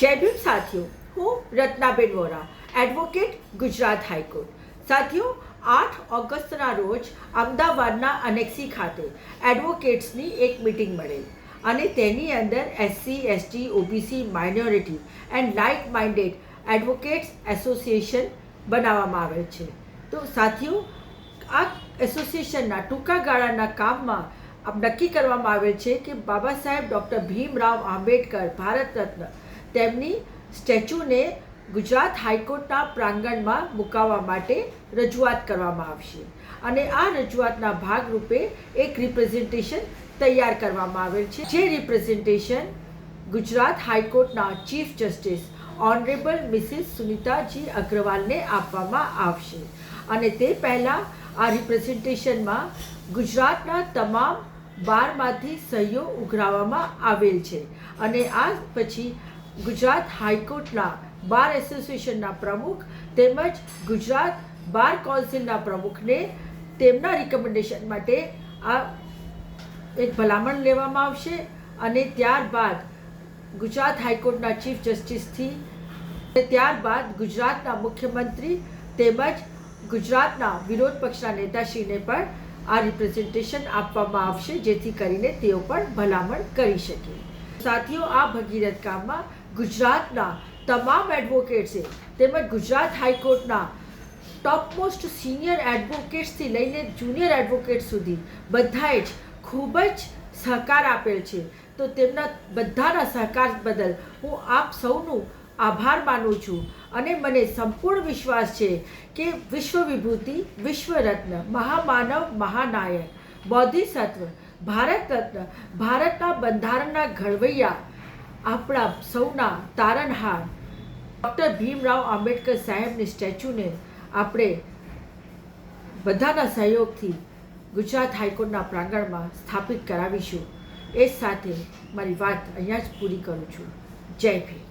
જય ભીમ સાથીઓ, હું Ratnaben Vora advocate Gujarat high court. સાથીઓ, આઠ ઓગસ્ટના રોજ અમદાવાદના અનેક્સી ખાતે એડવોકેટ્સની એક મિટિંગ મળેલ અને તેની અંદર SC ST OBC minority and like minded advocates association બનાવવામાં આવેલ છે. તો સાથીઓ, આ એસોસિએશનના ટૂંકા ગાળાના કામમાં નક્કી કરવામાં આવેલ છે કે બાબા સાહેબ ડૉક્ટર ભીમરાવ આંબેડકર, ભારત રત્ન તેમની સ્ટેચ્યુને ગુજરાત હાઈકોર્ટના પ્રાંગણમાં મુકાવવા માટે રજૂઆત કરવામાં આવશે અને આ રજૂઆતના ભાગરૂપે એક રિપ્રેઝન્ટેશન તૈયાર કરવામાં આવેલ છે. જે રિપ્રેઝન્ટેશન ગુજરાત હાઈકોર્ટના chief justice honourable Mrs Sunitaji અગ્રવાલને આપવામાં આવશે અને તે પહેલાં આ રિપ્રેઝન્ટેશનમાં ગુજરાતના તમામ બારમાંથી સહીઓ ઉઘરાવવામાં આવેલ છે અને આ પછી ગુજરાત હાઈકોર્ટના બાર એસોસિએશનના પ્રમુખ તેમજ ગુજરાત બાર કાઉન્સિલના પ્રમુખને તેમના રિકમેન્ડેશન માટે આ એક ભલામણ લેવામાં આવશે અને ત્યારબાદ ગુજરાત હાઈકોર્ટના ચીફ જસ્ટિસથી ત્યારબાદ ગુજરાતના મુખ્યમંત્રી તેમજ ગુજરાતના વિરોધ પક્ષના નેતાશ્રીને પણ આ રિપ્રેઝન્ટેશન આપવામાં આવશે, જેથી કરીને તેઓ પણ ભલામણ કરી શકે. સાથીઓ, આ ભગીરથ કામમાં ગુજરાતના તમામ એડવોકેટ્સે તેમજ ગુજરાત હાઈકોર્ટના ટોપમોસ્ટ સિનિયર એડવોકેટ્સથી લઈને જુનિયર એડવોકેટ સુધી બધાએ જ ખૂબ જ સહકાર આપેલ છે. તો તેમના બધાના સહકાર બદલ હું આપ સૌનું આભાર માનું છું અને મને સંપૂર્ણ વિશ્વાસ છે કે વિશ્વ વિભૂતિ વિશ્વ રત્ન મહામાનવ, મહાનાયક બોધિસત્વ ભારત રત્ન ભારતના બંધારણના ઘડવૈયા, આપણા સૌના તારણહાર. ડૉક્ટર ભીમરાવ આંબેડકર સાહેબની સ્ટેચ્યુને આપણે બધાના સહયોગથી ગુજરાત હાઈકોર્ટના પ્રાંગણમાં સ્થાપિત કરાવીશું. એ સાથે મારી વાત અહીંયા જ પૂરી કરું છું. જય ભીમ.